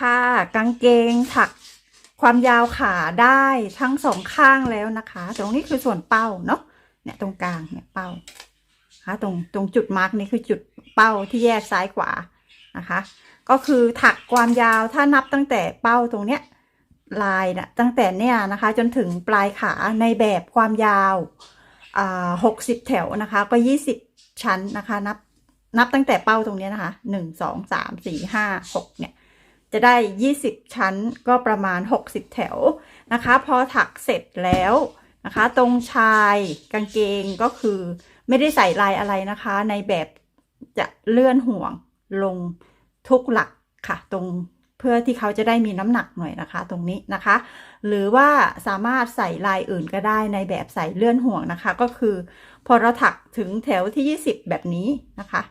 ค่ะ กางเกงถักความยาวขาได้ทั้งสองข้างแล้วนะคะ ตรงนี้คือส่วนเป้าเนาะเนี่ยตรงกลางเนี่ยเป้านะคะตรงตรงจุดมาร์กนี่คือจุดเป้าที่แยกซ้ายขวานะคะ ก็คือถักความยาวถ้านับตั้งแต่เป้าตรงเนี้ยลายนะตั้งแต่เนี่ยนะคะ จนถึงปลายขาในแบบความยาวหกสิบแถวนะคะ ก็ยี่สิบชั้นนะคะ นับนับตั้งแต่เป้าตรงเนี้ยนะคะหนึ่งสองสามสี่ห้าหกเนี่ย จะได้ 20 ชั้นก็ประมาณ 60 แถวนะคะ พอถักเสร็จแล้วนะคะ ตรงชายกางเกงก็คือ ไม่ได้ใส่ลายอะไรนะคะ ในแบบจะเลื่อนห่วงลงทุกหลักค่ะ ตรงเพื่อที่เขาจะได้มีน้ำหนักหน่อยนะคะ ตรงนี้นะคะ หรือว่าสามารถใส่ลายอื่นก็ได้ในแบบใส่เลื่อนห่วงนะคะ ก็คือ พอเราถักถึงแถวที่ 20 แบบนี้นะคะ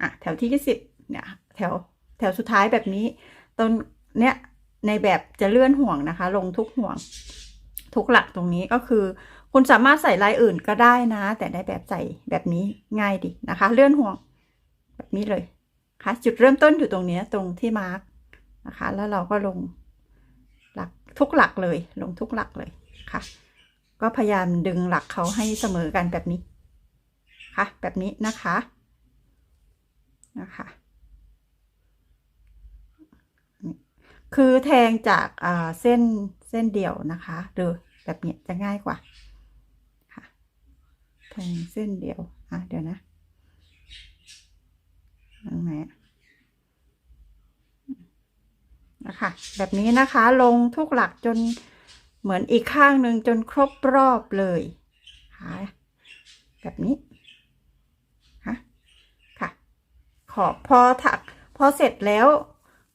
อะแถวที่ 20เนี่ยแถวแถวสุดท้ายแบบนี้ ตรงเนี้ยในแบบจะเลื่อนห่วงนะคะ ลงทุกห่วง ทุกหลักตรงนี้ก็คือ คุณสามารถใส่ลายอื่นก็ได้นะ แต่ในแบบใส่แบบนี้ง่ายดีนะคะ เลื่อนห่วงแบบนี้เลยค่ะจุดเริ่มต้นอยู่ตรงนี้ตรงที่มาร์กนะคะ แล้วเราก็ลงหลักทุกหลักเลย ลงทุกหลักเลยค่ะ ก็พยายามดึงหลักเขาให้เสมอกันแบบนี้ค่ะแบบนี้นะคะนะคะ คือแทงจากเส้นเส้นเดี่ยวนะคะหรือแบบนี้จะง่ายกว่าค่ะแทงเส้นเดี่ยวอะเดี๋ยวนะยังไงอะนะคะแบบนี้นะคะลงทุกหลักจนเหมือนอีกข้างหนึ่งจนครบรอบเลยค่ะแบบนี้ค่ะค่ะขอบพอถักพอเสร็จแล้ว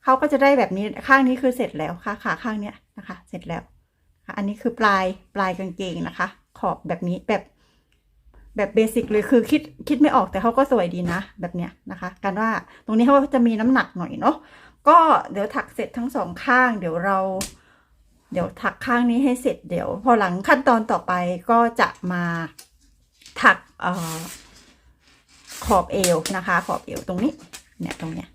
เขาก็จะได้แบบนี้ข้างนี้คือเสร็จแล้วค่ะขาข้างเนี้ยนะคะ เสร็จแล้ว อันนี้คือปลายปลายกางเกงนะคะ ขอบแบบนี้แบบแบบเบสิกเลยคือคิดคิดไม่ออกแต่เขาก็สวยดีนะ แบบเนี้ยนะคะการว่าตรงนี้เขาจะมีน้ำหนักหน่อยเนาะก็เดี๋ยวถักเสร็จทั้งสองข้าง เดี๋ยวเรา เดี๋ยวถักข้างนี้ให้เสร็จเดี๋ยว พอหลังขั้นตอนต่อไปก็จะมาถักเอ่อขอบเอวนะคะ ขอบเอวตรงนี้เนี่ยตรงเนี้ย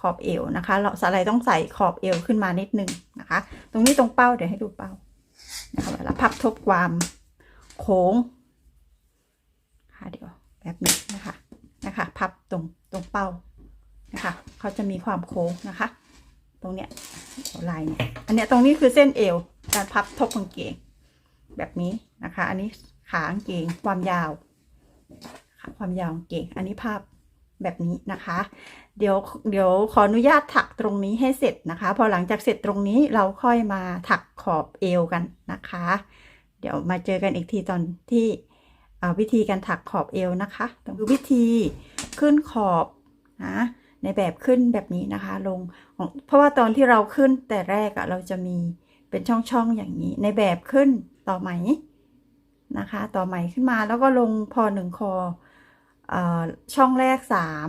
ขอบเอวนะคะ เราสไลด์ต้องใส่ขอบเอวขึ้นมานิดนึงนะคะ ตรงนี้ตรงเป้าเดี๋ยวให้ดูเป้านะคะเวลาพับทบความโค้งค่ะเดี๋ยวแบบนี้นะคะนะคะ พับตรงตรงเป้านะคะเขาจะมีความโค้งนะคะ ตรงเนี้ยลายเนี่ยอันเนี้ยตรงนี้คือเส้นเอวการพับทบกางเกงแบบนี้นะคะ อันนี้ขากางเกงความยาวค่ะความยาวกางเกงอันนี้ภาพ แบบนี้นะคะ เดี๋ยวเดี๋ยวขออนุญาตถักตรงนี้ให้เสร็จนะคะ พอหลังจากเสร็จตรงนี้เราค่อยมาถักขอบเอวกันนะคะ เดี๋ยวมาเจอกันอีกทีตอนที่วิธีการถักขอบเอวนะคะต้องดูวิธีขึ้นขอบนะในแบบขึ้นแบบนี้นะคะ ลง เพราะว่าตอนที่เราขึ้นแต่แรกอะเราจะมีเป็นช่องๆอย่างนี้ ในแบบขึ้นต่อไหมนะคะ ต่อไหมขึ้นมาแล้วก็ลงพอหนึ่งคอ ช่องแรกสาม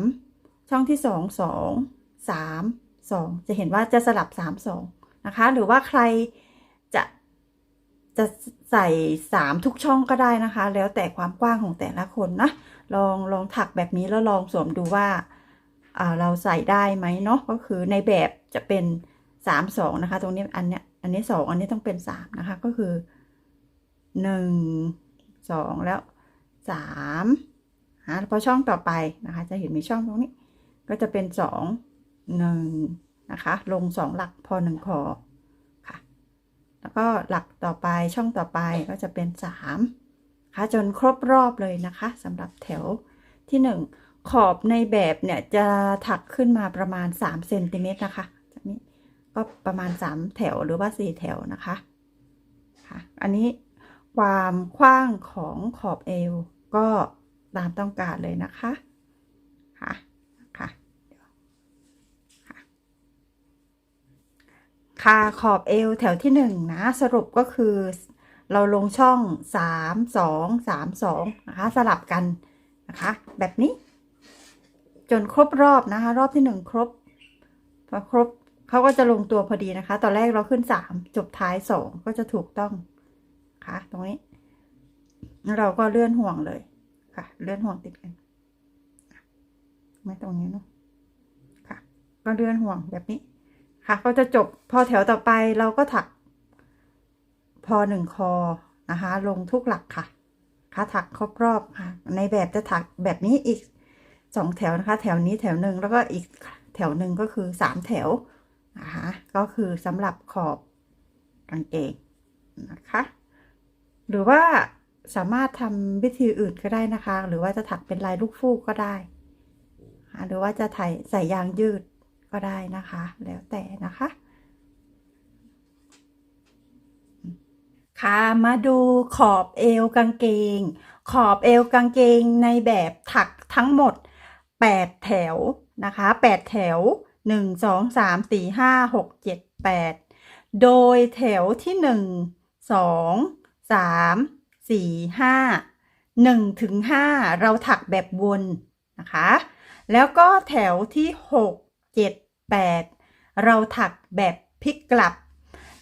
ช่องที่สองสองสามสองจะเห็นว่าจะสลับสามสองนะคะ หรือว่าใครจะจะใส่สามทุกช่องก็ได้นะคะ แล้วแต่ความกว้างของแต่ละคนนะ ลองลองถักแบบนี้แล้วลองสวมดูว่าเราใส่ได้ไหมเนาะก็คือในแบบจะเป็นสามสองนะคะ ตรงนี้อันเนี้ยอันนี้สองอันนี้ต้องเป็นสามนะคะ ก็คือหนึ่งสองแล้วสามะพอช่องต่อไปนะคะ จะเห็นมีช่องตรงนี้ ก็จะเป็นสองหนึ่งนะคะ ลงสองหลักพอหนึ่งคอค่ะ แล้วก็หลักต่อไปช่องต่อไปก็จะเป็นสามค่ะจนครบรอบเลยนะคะสำหรับแถวที่หนึ่งขอบในแบบเนี่ยจะถักขึ้นมาประมาณสามเซนติเมตรนะคะจากนี้ก็ประมาณสามแถวหรือว่าสี่แถวนะคะค่ะอันนี้ความกว้างของขอบเอวก็ ตามต้องการเลยนะคะ ค่ะ ค่ะ ค่ะ ขอบเอวแถวที่หนึ่งนะ สรุปก็คือ เราลงช่องสามสองสามสองนะคะ สลับกันนะคะ แบบนี้ จนครบรอบนะคะ รอบที่หนึ่งครบ พอครบเขาก็จะลงตัวพอดีนะคะ ตอนแรกเราขึ้นสามจบท้ายสองก็จะถูกต้อง ค่ะ ตรงนี้แล้วเราก็เลื่อนห่วงเลย ค่ะ เลื่อนห่วงติดกันไม่ตรงนี้เนาะค่ะ ก็เลื่อนห่วงแบบนี้ ค่ะ ก็จะจบพอแถวต่อไปเราก็ถัก พอหนึ่งคอนะคะ ลงทุกหลักค่ะ ค่ะถักครบรอบค่ะ ในแบบจะถักแบบนี้อีกสองแถวนะคะ แถวนี้แถวหนึ่งแล้วก็อีกแถวหนึ่งก็คือสามแถวนะคะก็คือสำหรับขอบกางเกงนะคะ หรือว่า สามารถทำวิธีอื่นก็ได้นะคะ หรือว่าจะถักเป็นลายลูกฟูกก็ได้ หรือว่าจะถ่ายใส่ยางยืดก็ได้นะคะ แล้วแต่นะคะ ค่ะมาดูขอบเอวกางเกง ขอบเอวกางเกงในแบบถักทั้งหมด 8 แถวนะคะ 8 แถว 1 2 3 4 5 6 7 8 โดยแถวที่ 1 2 3 4 5 1ถึง5เราถักแบบวนนะคะ แล้วก็แถวที่6 7 8เราถักแบบพลิกกลับ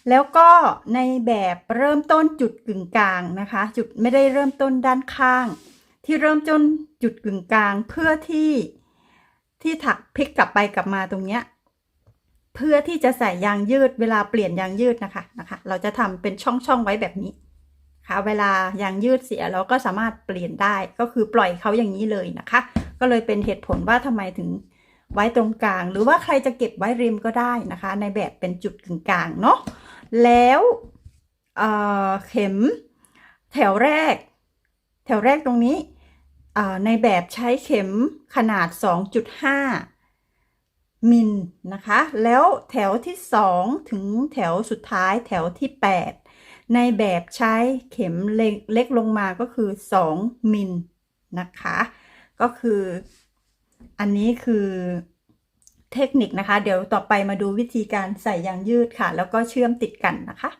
แล้วก็ในแบบเริ่มต้นจุดกึ่งกลางนะคะ จุดไม่ได้เริ่มต้นด้านข้าง ที่เริ่มต้นจุดกึ่งกลางเพื่อที่ที่ถักพลิกกลับไปกลับมาตรงเนี้ยเพื่อที่จะใส่ยางยืดเวลาเปลี่ยนยางยืดนะคะนะคะ เราจะทำเป็นช่องๆไว้แบบนี้ ค่ะเวลายางยืดเสียเราก็สามารถเปลี่ยนได้ก็คือปล่อยเขาอย่างนี้เลยนะคะ ก็เลยเป็นเหตุผลว่าทำไมถึงไว้ตรงกลาง หรือว่าใครจะเก็บไว้ริมก็ได้นะคะ ในแบบเป็นจุดกึ่งกลางเนาะแล้วเเข็มแถวแรก แถวแรกตรงนี้ในแบบใช้เข็มขนาด 2.5 มิลนะคะ แล้วแถวที่ 2 ถึงแถวสุดท้ายแถวที่ 8 ในแบบใช้เข็มเล็กเลกลงมาก็คือ 2 มิลนะคะ ก็คืออันนี้คือเทคนิคนะคะ เดี๋ยวต่อไปมาดูวิธีการใส่ยางยืดค่ะ แล้วก็เชื่อมติดกันนะคะ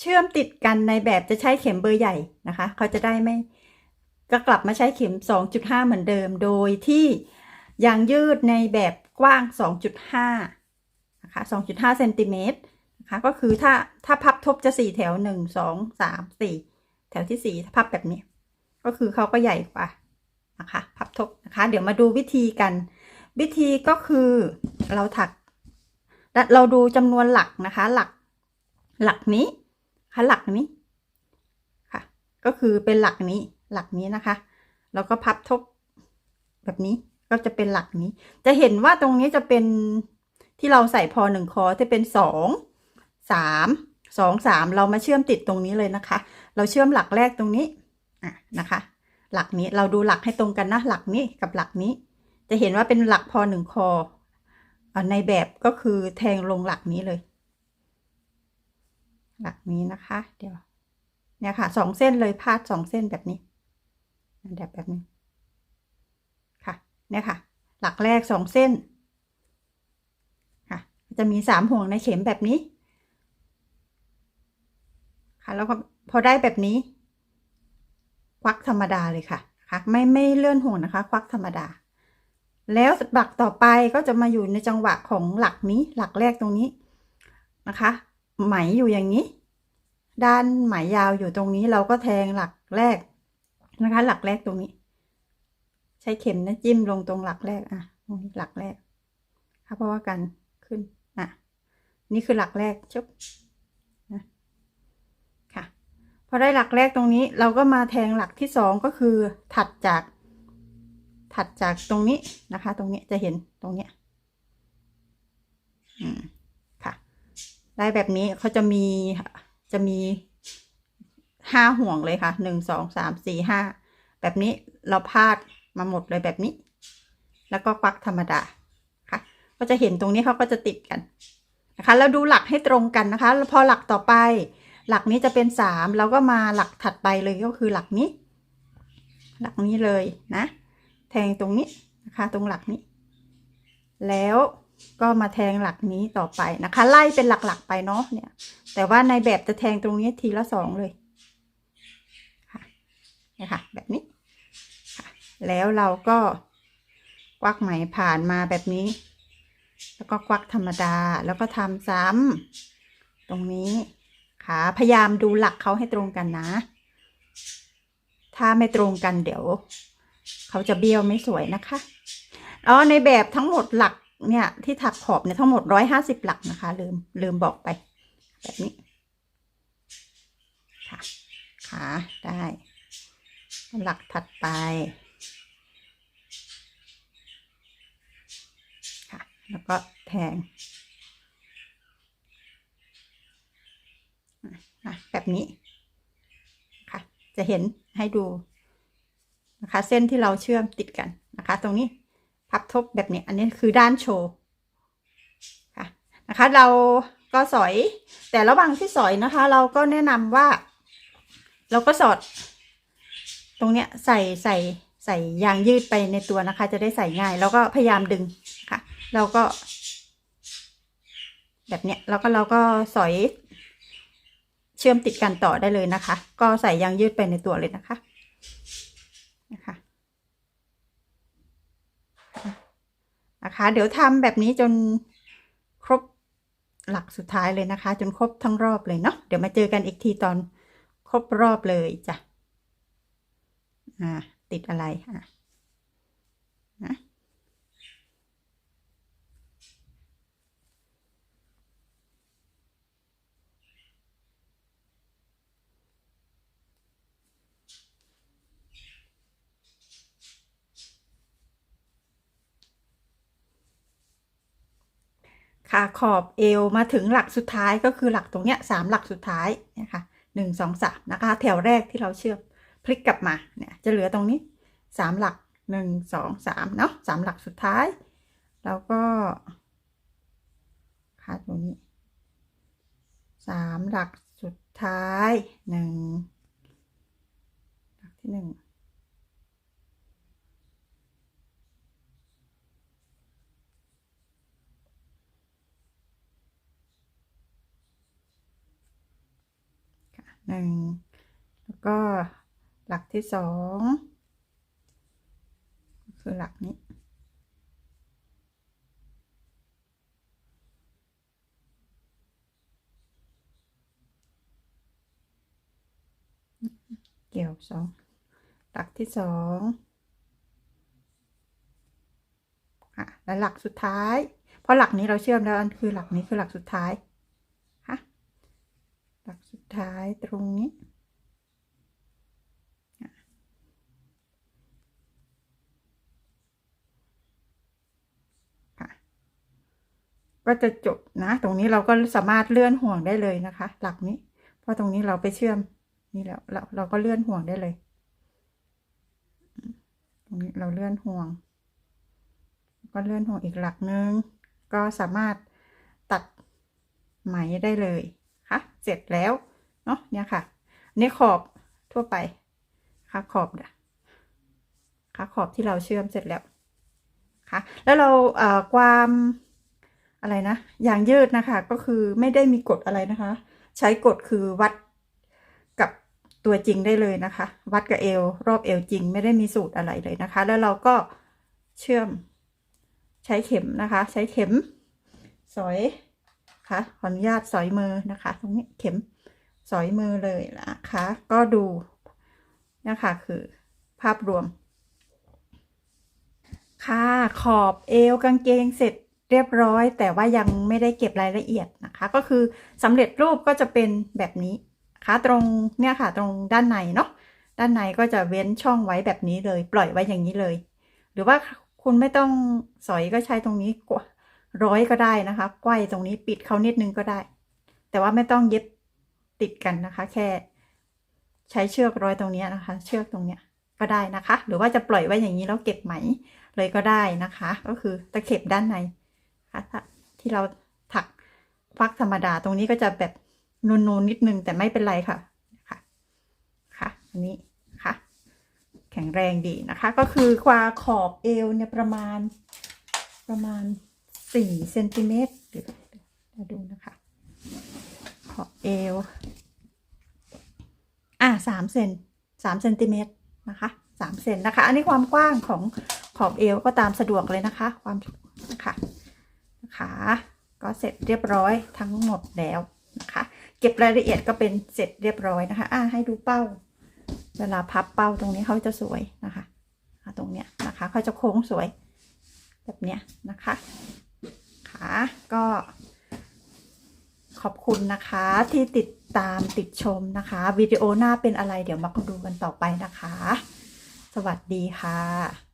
เชื่อมติดกันในแบบจะใช้เข็มเบอร์ใหญ่นะคะ เขาจะได้ไม่ก็กลับมาใช้เข็ม 2.5 เหมือนเดิม โดยที่ยางยืดในแบบกว้าง 2.5 นะคะ 2.5 เซนติเมตร นะคะก็คือถ้าถ้าพับทบจะ4แถว1 2 3 4แถวที่4ถ้าพับแบบนี้ ก็คือเขาก็ใหญ่กว่านะคะพับทบนะคะ เดี๋ยวมาดูวิธีกัน วิธีก็คือเราถักเราดูจำนวนหลักนะคะ หลักหลักนี้ค่ะหลักนี้ค่ะ ก็คือเป็นหลักนี้หลักนี้นะคะ แล้วก็พับทบแบบนี้ก็จะเป็นหลักนี้ จะเห็นว่าตรงนี้จะเป็นที่เราใส่พอหนึ่งคอที่เป็นสอง สามสองสามเรามาเชื่อมติดตรงนี้เลยนะคะ เราเชื่อมหลักแรกตรงนี้อะนะคะ หลักนี้เราดูหลักให้ตรงกันนะหลักนี้กับหลักนี้ จะเห็นว่าเป็นหลักพอหนึ่งคอในแบบก็คือแทงลงหลักนี้เลย หลักนี้นะคะ เดี๋ยวเนี่ยค่ะสองเส้นเลยพาดสองเส้นแบบนี้แบบแบบนี้ค่ะเนี่ยค่ะ หลักแรกสองเส้นค่ะจะมีสามห่วงในเข็มแบบนี้ ค่ะแล้วก็พอได้แบบนี้ ควักธรรมดาเลยค่ะค่ะไม่ไม่เลื่อนห่วงนะคะ ควักธรรมดา แล้วหลักต่อไปก็จะมาอยู่ในจังหวะของหลักนี้หลักแรกตรงนี้นะคะ ไหมอยู่อย่างนี้ ด้านไหมยาวอยู่ตรงนี้เราก็แทงหลักแรกนะคะ หลักแรกตรงนี้ ใช้เข็มนะจิ้มลงตรงหลักแรกอะตรงนี้หลักแรกค่ะเพราะว่ากันขึ้นอะนี่คือหลักแรกชุบ พอได้หลักแรกตรงนี้เราก็มาแทงหลักที่สองก็คือถัดจาก ถัดจากตรงนี้นะคะ ตรงนี้จะเห็นตรงเนี้ยอืมค่ะ ได้แบบนี้เขาจะมีจะมีห้าห่วงเลยค่ะหนึ่งสองสามสี่ห้าแบบนี้เราพาดมาหมดเลยแบบนี้ แล้วก็ควักธรรมดาค่ะ ก็จะเห็นตรงนี้เขาก็จะติดกันนะคะ แล้วดูหลักให้ตรงกันนะคะ แล้วพอหลักต่อไป หลักนี้จะเป็นสามเราก็มาหลักถัดไปเลยก็คือหลักนี้ หลักนี้เลยนะ แทงตรงนี้นะคะตรงหลักนี้ แล้วก็มาแทงหลักนี้ต่อไปนะคะ ไล่เป็นหลักๆไปเนาะเนี่ย แต่ว่าในแบบจะแทงตรงนี้ทีละสองเลยค่ะนี่ค่ะแบบนี้ค่ะแล้วเราก็ควักไหมผ่านมาแบบนี้ แล้วก็ควักธรรมดาแล้วก็ทำซ้ำตรงนี้ ค่ะ พยายามดูหลักเขาให้ตรงกันนะ ถ้าไม่ตรงกันเดี๋ยว เขาจะเบี้ยวไม่สวยนะคะอ๋อในแบบทั้งหมดหลักเนี่ย ที่ถักขอบเนี่ยทั้งหมดร้อยห้าสิบหลักนะคะ ลืมลืมบอกไป แบบนี้ค่ะขาได้หลักถัดไปค่ะแล้วก็แทงอะ แบบนี้ค่ะ จะเห็นให้ดูนะคะ เส้นที่เราเชื่อมติดกันนะคะ ตรงนี้พับทบแบบนี้ อันนี้คือด้านโชว์ค่ะนะคะ เราก็สอย แต่ระหว่างที่สอยนะคะ เราก็แนะนำว่า เราก็สอด ตรงเนี้ยใส่ใส่ใส่ยางยืดไปในตัวนะคะ จะได้ใส่ง่าย แล้วก็พยายามดึงค่ะ เราก็ แบบเนี้ยแล้วก็เราก็สอย เชื่อมติดกันต่อได้เลยนะคะ ก็ใส่ยางยืดไปในตัวเลยนะคะนะคะนะคะ เดี๋ยวทำแบบนี้จนครบหลักสุดท้ายเลยนะคะ จนครบทั้งรอบเลยเนาะเดี๋ยวมาเจอกันอีกทีตอนครบรอบเลยจ้ะอ่าติดอะไรอะนะ ค่ะขอบเอวมาถึงหลักสุดท้ายก็คือหลักตรงเนี้ยสามหลักสุดท้ายนี่ยค่ะหนึ่งสองสามนะคะ แถวแรกที่เราเชื่อมพลิกกลับมาเนี่ยจะเหลือตรงนี้สามหลักหนึ่งสองสามเนาะสามหลักสุดท้าย แล้วก็ค่ะตรงนี้สามหลักสุดท้ายหนึ่งหลักที่หนึ่ง ค่ะ หนึ่งแล้วก็หลักที่สองคือหลักนี้ เกี่ยวสองหลักที่สองค่ะและหลักสุดท้าย เพราะหลักนี้เราเชื่อมแล้วอันคือหลักนี้คือหลักสุดท้าย ท้ายตรงนี้อะค่ะก็จะจบนะ ตรงนี้เราก็สามารถเลื่อนห่วงได้เลยนะคะ หลักนี้ เพราะตรงนี้เราไปเชื่อมนี่แล้วเราเราก็เลื่อนห่วงได้เลย ตรงนี้เราเลื่อนห่วง ก็เลื่อนห่วงอีกหลักนึง ก็สามารถตัดไหมได้เลยค่ะเสร็จแล้ว นาะเนี่ยค่ะนี่ขอบทั่วไปค่ะขอบเนี่ยค่ะขอบที่เราเชื่อมเสร็จแล้วค่ะแล้วเราเอ่อความอะไรนะยางยืดนะคะ ก็คือไม่ได้มีกฎอะไรนะคะ ใช้กฎคือวัดกับตัวจริงได้เลยนะคะ วัดกับเอวรอบเอวจริงไม่ได้มีสูตรอะไรเลยนะคะ แล้วเราก็เชื่อมใช้เข็มนะคะ ใช้เข็มสอยค่ะขออนุญาตสอยมือนะคะ ตรงนี้เข็ม สอยมือเลยนะคะ ก็ดูนะคะคือภาพรวม ค่ะขอบเอวกางเกงเสร็จเรียบร้อย แต่ว่ายังไม่ได้เก็บรายละเอียดนะคะ ก็คือสำเร็จรูปก็จะเป็นแบบนี้นะคะตรงเนี่ยค่ะ ตรงด้านในเนาะด้านในก็จะเว้นช่องไว้แบบนี้เลย ปล่อยไว้อย่างนี้เลย หรือว่าคุณไม่ต้องสอยก็ใช้ตรงนี้กวร้อยก็ได้นะคะไกว้ตรงนี้ปิดเขานิดนึงก็ได้ แต่ว่าไม่ต้องเย็บ ติดกันนะคะ แค่ใช้เชือกร้อยตรงนี้นะคะ เชือกตรงเนี้ยก็ได้นะคะ หรือว่าจะปล่อยไว้อย่างนี้แล้วเก็บไหมเลยก็ได้นะคะ ก็คือตะเข็บด้านในค่ะที่เราถักฟักธรรมดาตรงนี้ก็จะแบบนูนๆนนิดนึงแต่ไม่เป็นไรค่ะค่ะค่ะอันนี้ค่ะ แข็งแรงดีนะคะ ก็คือความขอบเอวเนี่ยประมาณประมาณสี่เซนติเมตรเดี๋ยวดูนะคะ ขอบเอว อะสามเซนสามเซนติเมตรนะคะสามเซนนะคะ อันนี้ความกว้างของขอบเอวก็ตามสะดวกเลยนะคะ ความนะคะนะคะก็เสร็จเรียบร้อยทั้งหมดแล้วนะคะ เก็บรายละเอียดก็เป็นเสร็จเรียบร้อยนะคะ อะให้ดูเป้า เวลาพับเป้าตรงนี้เขาจะสวยนะคะตรงเนี้ยนะคะเขาจะโค้งสวยแบบเนี้ยนะคะค่ะก็ ขอบคุณนะคะที่ติดตามติดชมนะคะ วิดีโอหน้าเป็นอะไรเดี๋ยวมาดูกันต่อไปนะคะ สวัสดีค่ะ